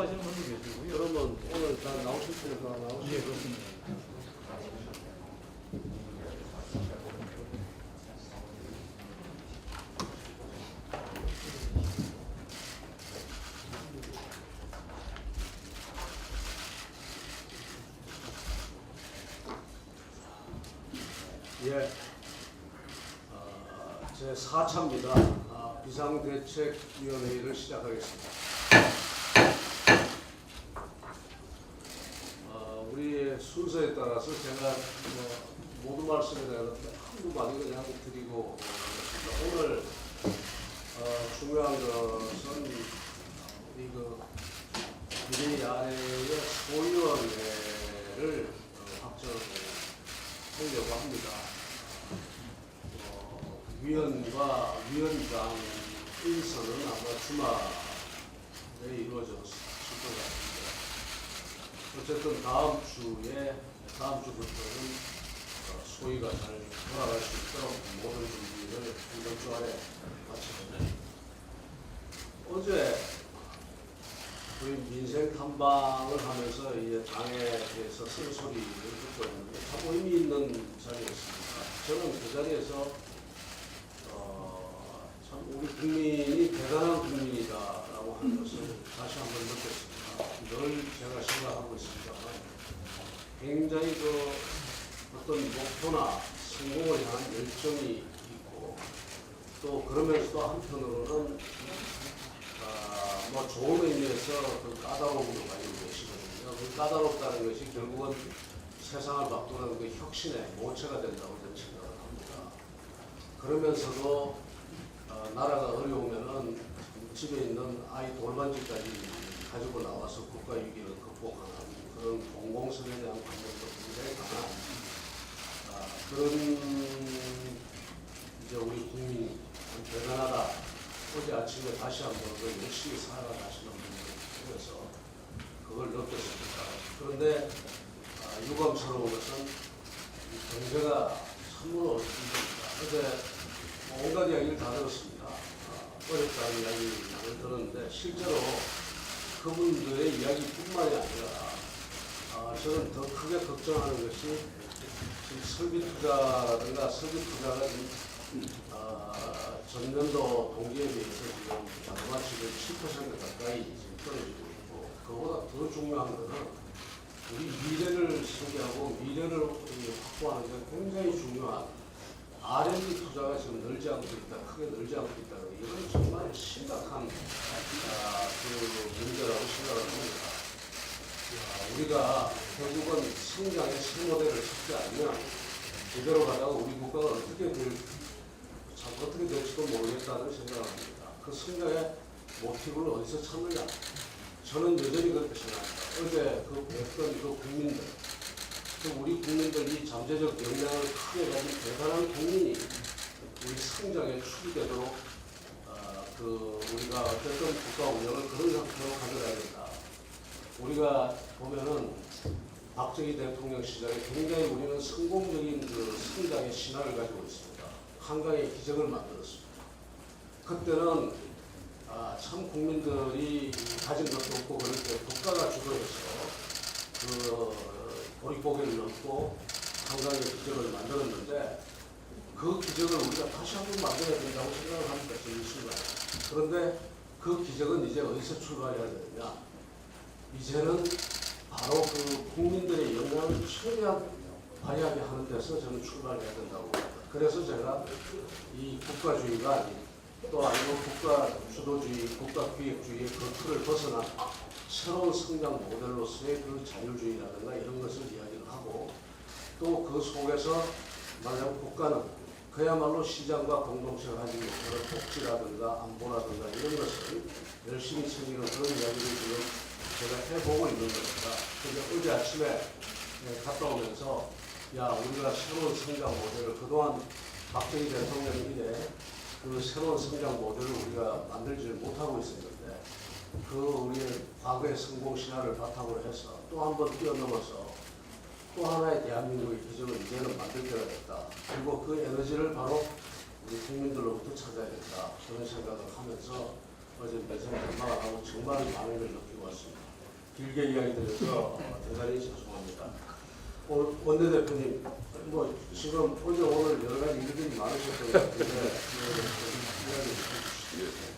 하시는 분도 계시고요. 그러면 오늘 다 나오실 테니까 나오실 예, 그렇습니다. 예. 어, 제 4차입니다. 아, 비상대책위원회의를 시작하겠습니다. 어, 우리의 순서에 따라서 제가 뭐 모든 말씀에 대해서 한두 마디 그냥 드리고 어, 하겠습니다. 오늘 어, 중요한 것은 우리 그 비례 야례의 소위원회를 어, 확정하려고 합니다. 어, 위원과 위원장 인선은 아마 주말에 이루어졌을 것 같습니다. 어쨌든 다음 주에 다음 주부터는 어, 소위가 잘 돌아갈 수 있도록 모든 준비를 이번 주 안에 마치겠습니다. 어제 우리 민생 탐방을 하면서 이제 당에 대해서 쓴 소리를 듣고 있는데 참 의미 있는 자리였습니다. 저는 그 자리에서 어, 참 우리 국민이 대단한 국민이다라고 하는 것을 다시 한번 느꼈습니다. 늘 제가 생각하고 있습니다만 굉장히 그 어떤 목표나 성공을 향한 열정이 있고 또 그러면서도 한편으로는 아, 뭐 좋은 의미에서 그 까다로움도 가지고 계시거든요. 그 까다롭다는 것이 결국은 세상을 바꾸는 그 혁신의 모체가 된다고 저는 생각을 합니다. 그러면서도 어, 나라가 어려우면은 집에 있는 아이 돌반지까지 가지고 나와서 국가 위기를 극복하는 그런 공공성에 대한 관념도 굉장히 강한 아, 그런 이제 우리 국민이 참 대단하다. 어제 아침에 다시 한번 그 열심히 살아가시는 분들을 통해서 그걸 느꼈습니다. 그런데 아, 유감스러운 것은 이 경제가 참으로 힘듭니다. 어제 온갖 이야기를 다 들었습니다. 아, 어렵다는 이야기를 들었는데 실제로 그분들의 이야기뿐만이 아니라 아, 저는 더 크게 걱정하는 것이 설비 투자라든가 설비 투자가 아, 전년도 동기에 비해서 지금 마치를 7% 가까이 지금 떨어지고 있고 그보다 더 중요한 것은 우리 미래를 설계하고 미래를 이 확보하는 게 굉장히 중요한 R&D 투자가 지금 늘지 않고 있다, 크게 늘지 않고 있다. 이건 정말 심각한 아, 그 문제라고 생각을 합니다. 야, 우리가 결국은 성장의 신모델을 찾지 않으면 제대로 가다가 우리 국가가 어떻게 될, 참 어떻게 될지도 모르겠다는 생각을 합니다. 그 성장의 모티브를 어디서 찾느냐? 저는 여전히 그렇게 생각합니다. 어제 그 뵀던 그 국민들, 그 우리 국민들이 잠재적 역량을 크게 가진 대단한 국민이 우리 성장에 축이 되도록 어, 그 우리가 어쨌든 국가 운영을 그런 상태로 가져가야 된다. 우리가 보면은 박정희 대통령 시절에 굉장히 우리는 성공적인 그 성장의 신화를 가지고 있습니다. 한강의 기적을 만들었습니다. 그때는 아, 참 국민들이 가진 것도 없고 그럴 때 국가가 주도해서 그 보릿고개를 넘고 한강의 기적을 만들었는데 그 기적을 우리가 다시 한 번 만들어야 된다고 생각을 합니다. 저는 순간. 그런데 그 기적은 이제 어디서 출발해야 되느냐? 이제는 바로 그 국민들의 역량을 최대한 발휘하게 하는 데서 저는 출발해야 된다고. 그래서 제가 이 국가주의가 아닌 또 아니면 국가 주도주의, 국가 기획주의의 그 틀을 벗어난 새로운 성장 모델로서의 그 자율주의라든가 이런 것을 이야기를 하고 또 그 속에서 말하자면 국가는 그야말로 시장과 공동체가 가지고 그런 복지라든가 안보라든가 이런 것을 열심히 챙기는 그런 이야기를 지금 제가 해보고 있는 겁니다. 그래서 어제 아침에 네, 갔다 오면서 야 우리가 새로운 성장 모델을 그동안 박정희 대통령 이래 그 새로운 성장 모델을 우리가 만들지 못하고 있었는데 그 우리의 과거의 성공 신화를 바탕으로 해서 또 한 번 뛰어넘어서 또 하나의 대한민국의 기적을 이제는 만들 때가 됐다. 그리고 그 에너지를 바로 우리 국민들로부터 찾아야겠다. 그런 생각을 하면서 어제 배송 전화가 하고 정말 많은 걸 느끼고 왔습니다. 길게 이야기 드려서 어, 대단히 죄송합니다. 오- 원내대표님, 뭐 지금 어제 오늘 여러 가지 일들이 많으셨던 것 같은데 좀 해주시죠.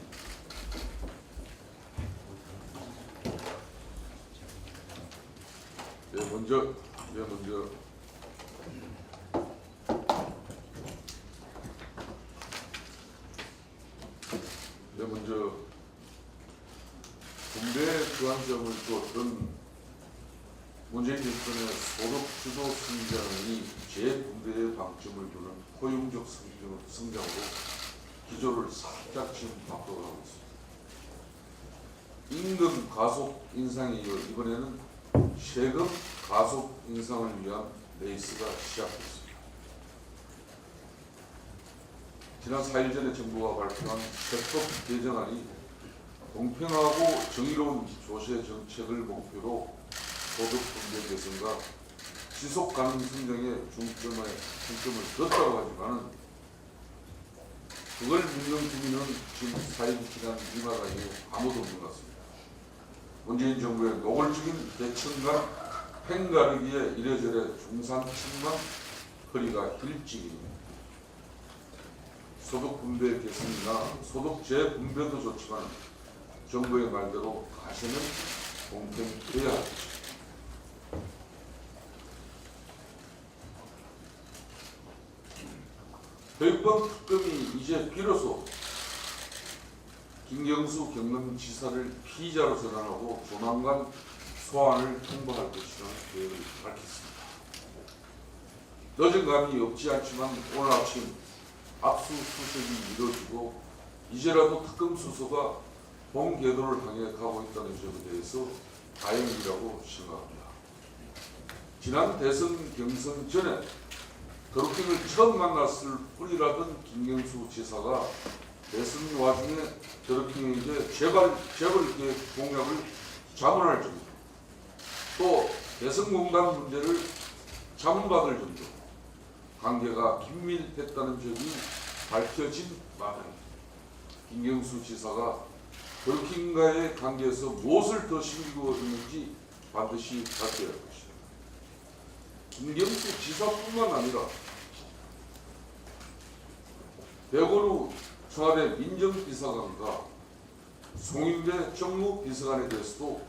네, 먼저, 네, 먼저 네, 먼저 군대 교환점을 줬던 문재인 정권의 소득 주도 성장이 재군대의 방점을 두는 포용적 성장- 성장 으로 기조를 살짝 지금 바꿔가고 있습니다. 임금 가속 인상에 이어 이번에는 세금 가속 인상을 위한 레이스가 시작됐습니다. 지난 4일 전에 정부가 발표한 세법 개정안이 공평하고 정의로운 조세 정책을 목표로 소득 분배 개선과 지속 가능 성장에 중점에 중점을 뒀다고 하지만은 그걸 묻는 국민은 지금 4일 지난 이마다 이후 아무도 없는 것 같습니다. 문재인 정부의 노골적인 대청과 팽가르기에 이래저래 중산층만 허리가 힐찍입니다. 소득 분배 개선이나 소득 재분배도 좋지만 정부의 말대로 가시는 공평해야 합니다. 교육감 특검이 이제 비로소 김경수 경남지사를 피의자로 전환하고 조만간 소환을 통보할 것이라는 계획을 밝혔습니다. 늦은 감이 없지 않지만 오늘 아침 압수수색이 이루어지고 이제라도 특검 수사가 본 궤도를 향해 가고 있다는 점에 대해서 다행이라고 생각합니다. 지난 대선 경선 전에 더럽힘을 처음 만났을 뿐이라던 김경수 지사가 대선 와중에 더럽힘에게 재발, 재벌계 공약을 자문할 정도 또 대선 공단 문제를 자문받을 정도 관계가 긴밀했다는 점이 밝혀진 마당입니다. 김경수 지사가 더럽힘과의 관계에서 무엇을 더 숨기고 있는지 반드시 밝혀야 할 것입니다. 김경수 지사뿐만 아니라 대구로 청와대 민정비서관과 송인배 정무비서관에 대해서도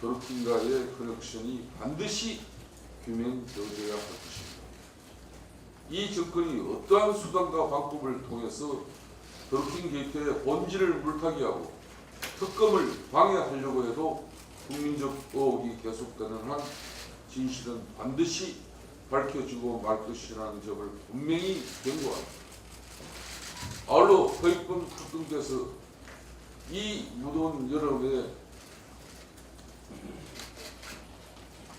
더럽힘과의 커넥션이 반드시 규명되어야 할 것입니다. 이 정권이 어떠한 수단과 방법을 통해서 더럽힘 게이트의 본질을 물타기하고 특검을 방해하려고 해도 국민적 의혹이 계속되는 한 진실은 반드시 밝혀지고 말 것이라는 점을 분명히 경고합니다. 아울러 허익범 특검께서 이 무더운 여름에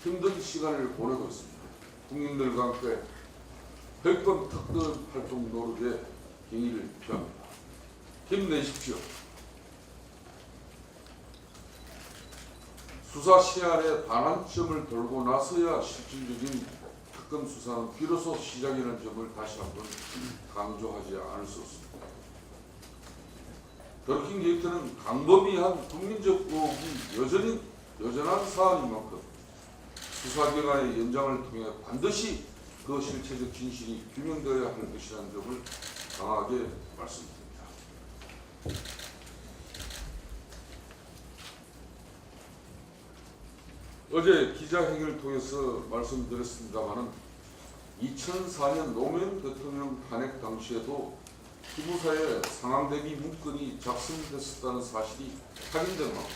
힘든 시간을 보내고 있습니다. 국민들과 함께 허익범 특검 활동 노력에 경의를 표합니다. 힘내십시오. 수사 시한의 반환점을 돌고 나서야 실질적인 특검 수사는 비로소 시작이라는 점을 다시 한번 강조하지 않을 수 없습니다. 더킹 게이트는 강범위한 국민적 의혹이 여전히 여전한 사안인 만큼 수사기관의 연장을 통해 반드시 그 실체적 진실이 규명되어야 할 것이라는 점을 강하게 말씀드립니다. 어제 기자회견을 통해서 말씀드렸습니다마는 2004년 노무현 대통령 탄핵 당시에도 기무사의 상황 대비 문건이 작성됐었다는 사실이 확인된 만큼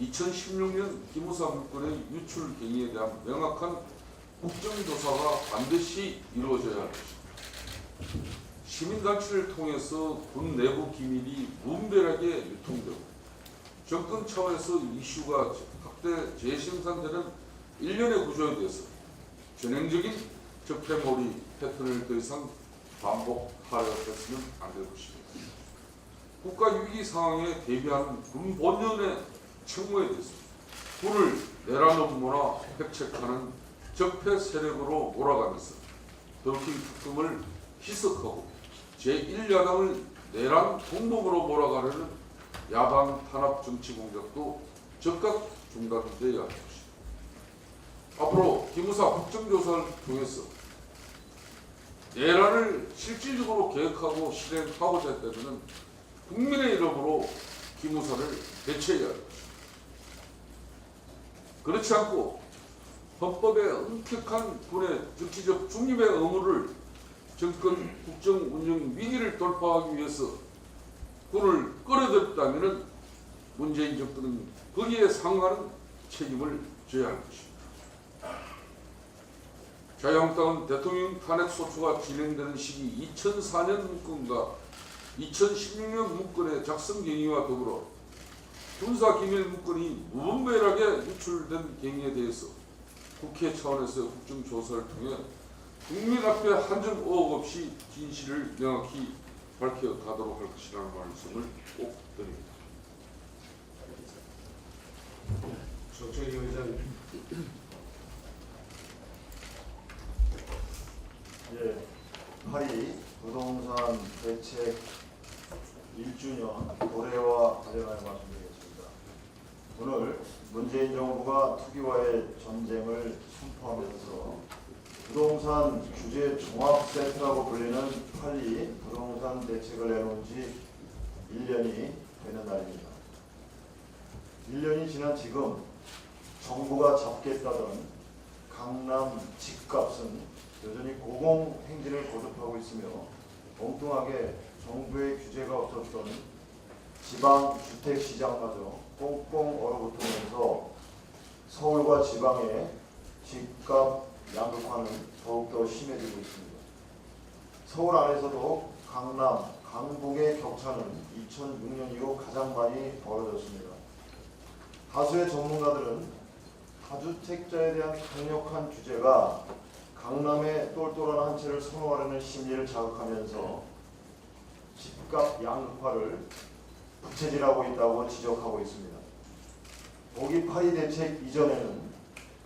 2016년 기무사 문건의 유출 경위에 대한 명확한 국정조사가 반드시 이루어져야 할 것입니다. 시민단체를 통해서 군 내부 기밀이 무분별하게 유통되고 정권 차원에서 이슈가 확대 재생산되는 일련의 구조에 대해서 전형적인 적폐몰이 패턴을 더 이상 반복하려 했으면 안 될 것입니다. 국가 위기 상황에 대비하는 군 본연의 책무에 대해서 군을 내란업무나 획책하는 적폐 세력으로 몰아가면서 더킹 특검을 희석하고 제1야당을 내란 공범으로 몰아가려는 야당 탄압 정치 공작도 즉각 중단되어야 할 것입니다. 앞으로 기무사 국정조사를 통해서 내란을 실질적으로 계획하고 실행하고자 했다면 국민의 이름으로 기무사를 대체해야 할 것입니다. 그렇지 않고 헌법의 엄격한 군의 정치적 중립의 의무를 정권 국정 운영 위기를 돌파하기 위해서 군을 끌어들였다면 문재인 정권은 거기에 상응하는 책임을 져야 할 것입니다. 자유한국당은 대통령 탄핵 소추가 진행되는 시기 2004년 문건과 2016년 문건의 작성 경위와 더불어 군사 기밀 문건이 무분별하게 유출된 경위에 대해서 국회 차원에서 국정 조사를 통해 국민 앞에 한점 의혹 없이 진실을 명확히 밝혀 가도록 할 것이라는 말씀을 꼭 드립니다. 정철희 의장님. 예, 파리 부동산 대책 1주년 도래와 관련하여 말씀드리겠습니다. 오늘 문재인 정부가 투기와의 전쟁을 선포하면서 부동산 규제 종합센터라고 불리는 파리 부동산 대책을 내놓은 지 1년이 되는 날입니다. 1년이 지난 지금 정부가 잡겠다던 강남 집값은 여전히 고공행진을 거듭하고 있으며 엉뚱하게 정부의 규제가 없었던 지방 주택 시장마저 꽁꽁 얼어붙으면서 서울과 지방의 집값 양극화는 더욱더 심해지고 있습니다. 서울 안에서도 강남, 강북의 격차는 2006년 이후 가장 많이 벌어졌습니다. 다수의 전문가들은 다주택자에 대한 강력한 규제가 강남의 똘똘한 한 채를 선호하려는 심리를 자극하면서 집값 양극화를 부채질하고 있다고 지적하고 있습니다. 보기 파리 대책 이전에는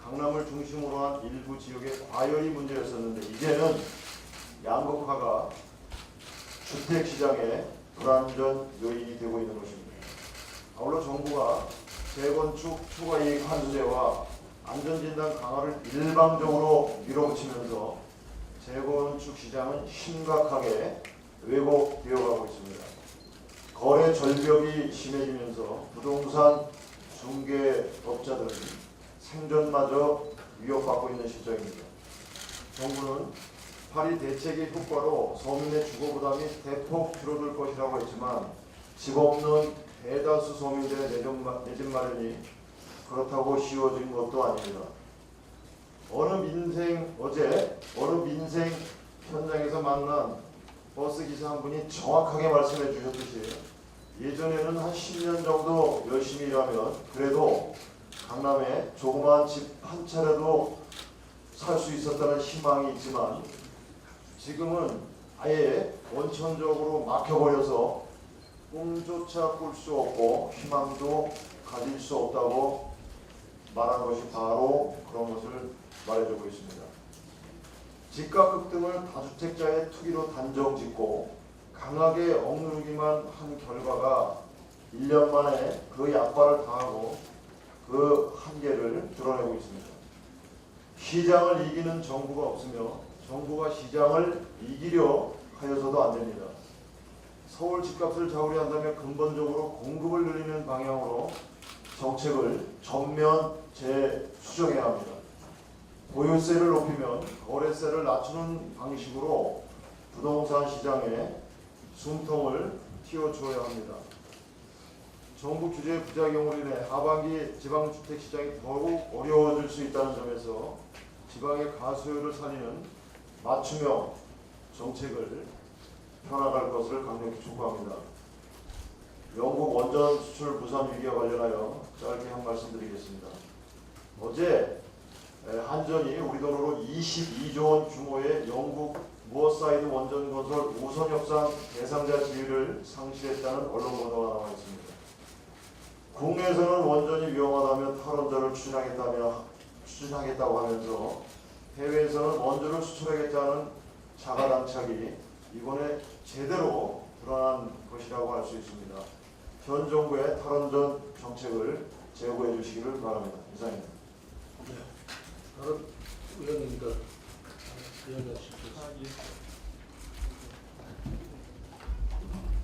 강남을 중심으로 한 일부 지역의 과열이 문제였었는데 이제는 양극화가 주택 시장의 불안전 요인이 되고 있는 것입니다. 아울러 정부가 재건축 초과이익 환수제와 안전진단 강화를 일방적으로 밀어붙이면서 재건축 시장은 심각하게 왜곡되어가고 있습니다. 거래 절벽이 심해지면서 부동산 중개업자들은 생존마저 위협받고 있는 실정입니다. 정부는 파리 대책의 효과로 서민의 주거 부담이 대폭 줄어들 것이라고 했지만 집 없는 대다수 서민들의 내집 마련이 그렇다고 쉬워진 것도 아닙니다. 어느 민생 어제 어느 민생 현장에서 만난 버스 기사 한 분이 정확하게 말씀해 주셨듯이 예전에는 한 10년 정도 열심히 일하면 그래도 강남에 조그마한 집 한 차례도 살 수 있었다는 희망이 있지만 지금은 아예 원천적으로 막혀버려서 꿈조차 꿀 수 없고 희망도 가질 수 없다고 말한 것이 바로 그런 것을 말해주고 있습니다. 집값 급등을 다주택자의 투기로 단정짓고 강하게 억누르기만 한 결과가 1년 만에 그 약발을 당하고 그 한계를 드러내고 있습니다. 시장을 이기는 정부가 없으며 정부가 시장을 이기려 하여서도 안 됩니다. 서울 집값을 좌우리한다면 근본적으로 공급을 늘리는 방향으로 정책을 전면 재수정해야 합니다. 보유세를 높이면 거래세를 낮추는 방식으로 부동산 시장에 숨통을 틔워줘야 합니다. 정부 규제 부작용으로 인해 하반기 지방주택 시장이 더욱 어려워질 수 있다는 점에서 지방의 가수요를 살리는 맞춤형 정책을 펴나갈 것을 강력히 촉구합니다. 영국 원전 수출 부산 위기와 관련하여 짧게 한 말씀 드리겠습니다. 어제 에, 한전이 우리 돈으로 22조 원 규모의 영국 무어사이드 원전 건설 우선 협상 대상자 지위를 상실했다는 언론 보도가 나와 있습니다. 국내에서는 원전이 위험하다며 탈원전을 추진하겠다며 추진하겠다고 하면서 해외에서는 원전을 수출하겠다는 자가 당착이 이번에 제대로 드러난 것이라고 할 수 있습니다. 현 정부의 탈원전 정책을 제고해 주시기를 바랍니다. 이상입니다. 의원님들 이야기하시죠.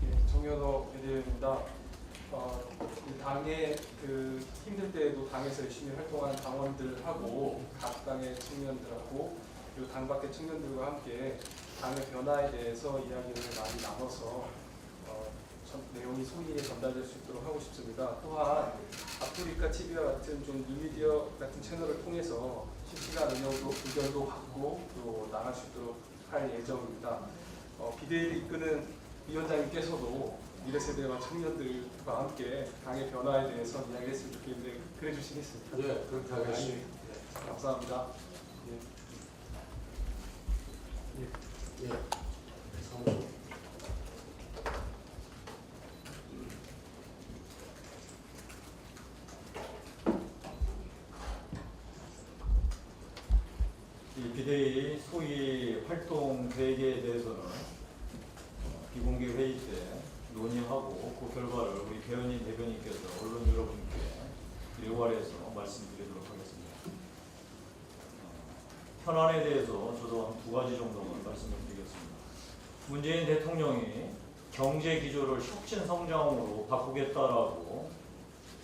예, 정현호 비대위원입니다. 어, 이 당의 그 힘들 때에도 당에서 열심히 활동하는 당원들하고 각 당의 청년들하고 그리고 당 밖의 청년들과 함께 당의 변화에 대해서 이야기를 많이 나눠서 어, 전- 내용이 소리에 전달될 수 있도록 하고 싶습니다. 또한 아프리카 TV와 같은 좀 이미디어 같은 채널을 통해서 실시간 의견도, 의견도 받고 또 나갈 수 있도록 할 예정입니다. 어, 비대위를 이끄는 위원장님께서도 미래 세대와 청년들과 함께 당의 변화에 대해서 이야기했으면 좋겠는데 그래 주시겠습니까? 예, 그렇게 하겠습니다. 감사합니다. 예. 예. 사무소. 이 비대위 소위 활동 계획에 대해서는 어, 비공개 회의 때 논의하고 그 결과를 우리 배현인 대변인께서 언론 여러분께 일괄해서 말씀드리도록 하겠습니다. 어, 현안에 대해서 저도 한 두 가지 정도만 말씀을 드리겠습니다. 문재인 대통령이 경제 기조를 혁신 성장으로 바꾸겠다라고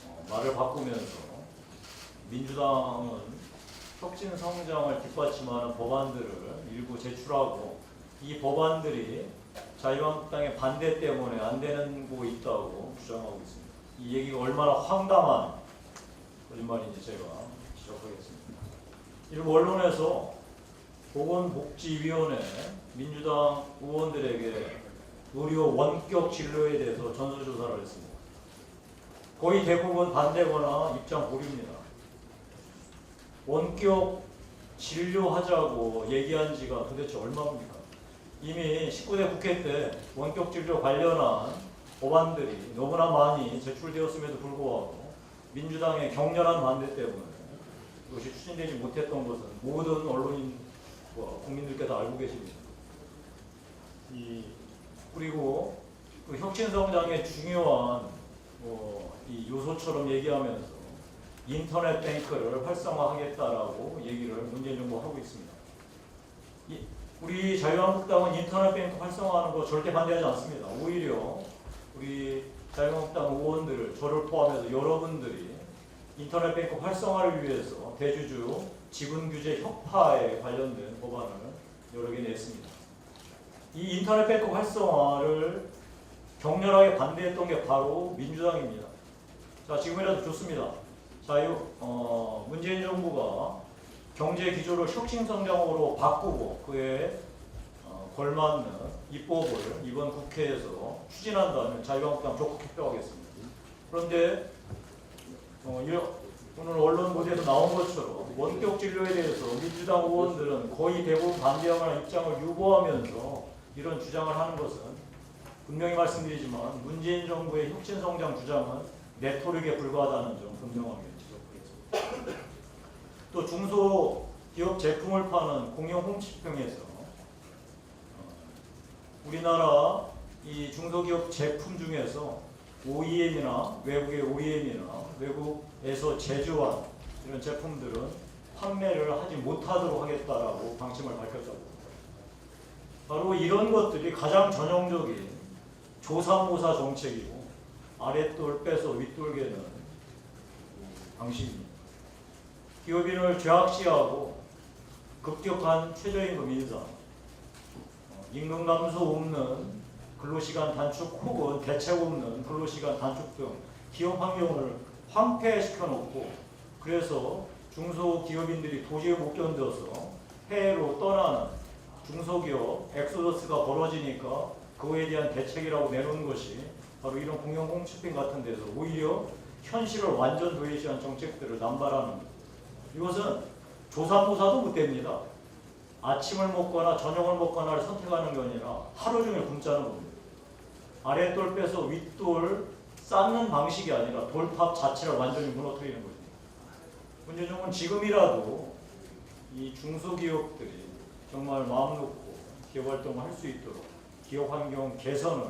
어, 말을 바꾸면서 민주당은 혁신 성장을 뒷받침하는 법안들을 일부 제출하고 이 법안들이 자유한국당의 반대 때문에 안 되는 거 있다고 주장하고 있습니다. 이 얘기가 얼마나 황당한 거짓말인지 제가 지적하겠습니다. 일부 언론에서 보건복지위원회 민주당 의원들에게 의료 원격 진료에 대해서 전수조사를 했습니다. 거의 대부분 반대거나 입장 보류입니다. 원격 진료하자고 얘기한 지가 도대체 얼마입니까? 이미 19대 국회 때 원격 진료 관련한 법안들이 너무나 많이 제출되었음에도 불구하고 민주당의 격렬한 반대 때문에 이것이 추진되지 못했던 것은 모든 언론인과 국민들께서 알고 계십니다. 이 그리고 그 혁신성장의 중요한 뭐이 요소처럼 얘기하면서 인터넷 뱅크를 활성화하겠다라고 얘기를 문재인 정부가 하고 있습니다. 이- 우리 자유한국당은 인터넷 뱅크 활성화하는 거 절대 반대하지 않습니다. 오히려 우리 자유한국당 의원들 저를 포함해서 여러분들이 인터넷 뱅크 활성화를 위해서 대주주 지분 규제 혁파에 관련된 법안을 여러 개 냈습니다. 이 인터넷 뱅크 활성화를 격렬하게 반대했던 게 바로 민주당입니다. 자 지금이라도 좋습니다. 자유 어, 문재인 정부가 경제 기조를 혁신 성장으로 바꾸고 그에 어, 걸맞는 입법을 이번 국회에서 추진한다면 자유한국당 적극 협조하겠습니다. 그런데 어, 오늘 언론 보도에도 나온 것처럼 원격 진료에 대해서 민주당 의원들은 거의 대부분 반대하거나 입장을 유보하면서 이런 주장을 하는 것은 분명히 말씀드리지만 문재인 정부의 혁신 성장 주장은 네트워크에 불과하다는 점 지적하겠습니다. 또 중소기업 제품을 파는 공영 홈쇼핑에서 어, 우리나라 이 중소기업 제품 중에서 OEM이나 외국의 OEM이나 외국에서 제조한 이런 제품들은 판매를 하지 못하도록 하겠다라고 방침을 밝혔다고. 바로 이런 것들이 가장 전형적인 조사모사 정책이고 아랫돌 빼서 윗돌 개는 방식입니다. 기업인을 죄악시하고 급격한 최저임금 인상, 어, 임금 감소 없는 근로시간 단축 혹은 대책 없는 근로시간 단축 등 기업 환경을 황폐시켜 놓고 그래서 중소기업인들이 도저히 못 견뎌서 해외로 떠나는 중소기업 엑소더스가 벌어지니까 그거에 대한 대책이라고 내놓은 것이 바로 이런 공영 홈쇼핑 같은 데서 오히려 현실을 완전 도외시한 정책들을 남발하는 것. 이것은 조사모사도 못 됩니다. 아침을 먹거나 저녁을 먹거나를 선택하는 게 아니라 하루 종일 굶자는 겁니다. 아랫돌 빼서 윗돌 쌓는 방식이 아니라 돌탑 자체를 완전히 무너뜨리는 거죠. 문재인 정부는 지금이라도 이 중소기업들이 정말 마음 놓고 기업 활동을 할 수 있도록 기업 환경 개선을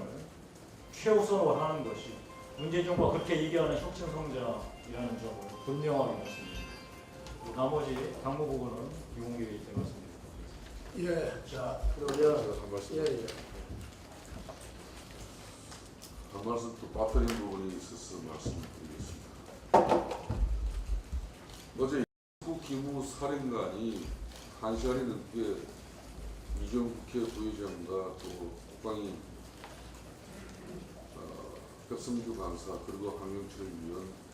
최우선으로 하는 것이 문재인 정부가 그렇게 얘기하는 혁신성장이라는 점을 분명하게 말씀드립니다. 그리고 나머지 당무 부분은 비공개이기 때문에 말씀드립니다. 예, 자, 그러면 한 말씀. 예, 예. 한 말씀 또 빠뜨린 부분이 있어서 말씀드리겠습니다. 어제 구 기무 사령관이 한 시간이 넘게 이전 국회 부의장과 또 국방위 어, 벽성주 강사 그리고 황영철 위원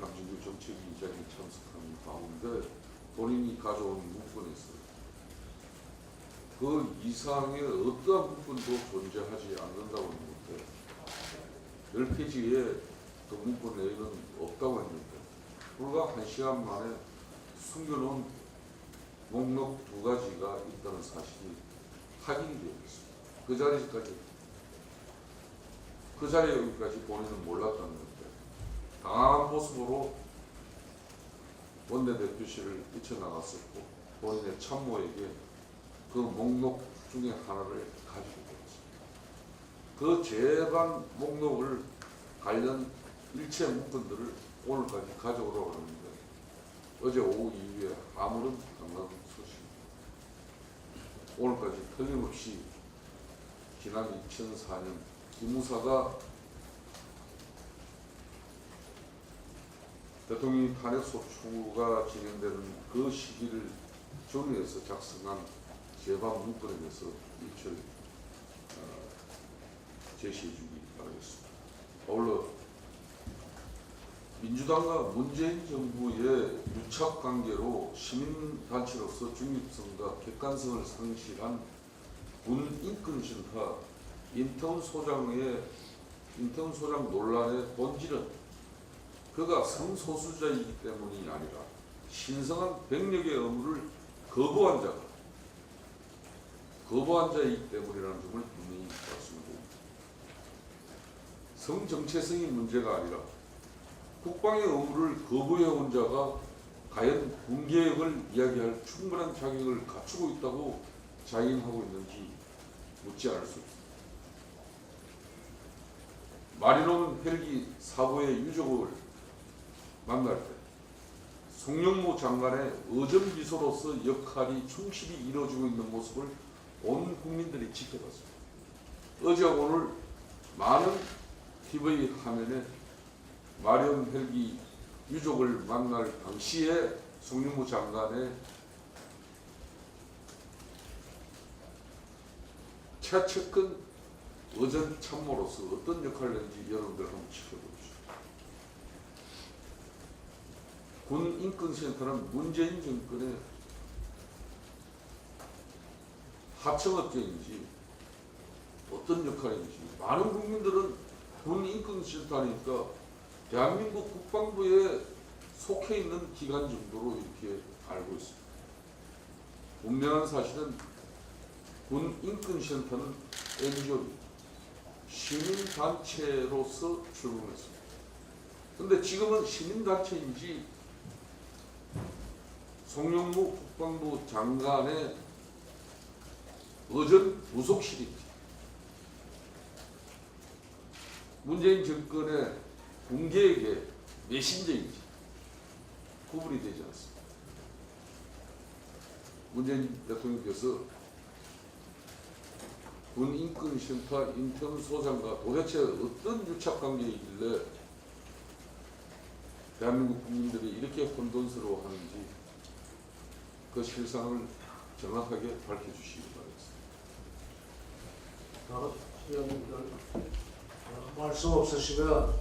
함진규 정책위원장이 참석한 가운데 본인이 가져온 문건에서 그 이상의 어떠한 문건도 존재하지 않는다고 했는데 열 페이지에 그 문건 내에는 없다고 했는데 불과 한 시간 만에 숨겨놓은 목록 두 가지가 있다는 사실이 확인이 되어 있습니다. 그 자리까지 그 자리에 여기까지 본인은 몰랐다는 건데 당황한 모습으로 원내대표실을 뛰쳐나갔었고 본인의 참모에게 그 목록 중에 하나를 가지고 있습니다. 그 제반 목록을 관련 일체 문건들을 오늘까지 가져오라고 하는데 어제 오후 이후에 아무런 당당 소식입니다. 오늘까지 틀림없이 지난 2004년 기무사가 대통령 탄핵 소추가 진행되는 그 시기를 정리해서 작성한 제반 문건에 대해서 일철 어, 제시해 주기 바라겠습니다. 아울러 민주당과 문재인 정부의 유착 관계로 시민단체로서 중립성과 객관성을 상실한 군 인권센터 인턴 소장의 인턴 소장 논란의 본질은 그가 성소수자이기 때문이 아니라 신성한 병력의 의무를 거부한 자가 거부한 자이기 때문이라는 점을 분명히 말씀드립니다. 성정체성이 문제가 아니라 국방의 의무를 거부해온 자가 과연 군계획을 이야기할 충분한 자격을 갖추고 있다고 자인하고 있는지 묻지 않을 수 없습니다. 마리론 헬기 사고의 유족을 만날 때 송영무 장관의 의전비서로서 역할이 충실히 이루어지고 있는 모습을 온 국민들이 지켜봤습니다. 어제 오늘 많은 TV 화면에 마리온 헬기 유족을 만날 당시에 송영무 장관의 최측근 의전 참모로서 어떤 역할을 했는지 여러분들 한번 지켜보십시오. 군 인권센터는 문재인 정권의 하청업체인지 어떤 역할인지 많은 국민들은 군 인권센터니까 대한민국 국방부에 속해 있는 기관 정도로 이렇게 알고 있습니다. 분명한 사실은 군 인권센터는 NGO 시민단체로서 출범했습니다. 근데 지금은 시민단체인지 송영무 국방부 장관의 의전 부속실인지 문재인 정권의 군계에게 메신저인지 구분이 되지 않습니다. 문재인 대통령께서 군 인권센터 인턴 소장과 도대체 어떤 유착 관계이길래 대한민국 국민들이 이렇게 혼돈스러워하는지 그 실상을 정확하게 밝혀주시기 바라겠습니다. 다른 의원님들 어, 말씀 없으시면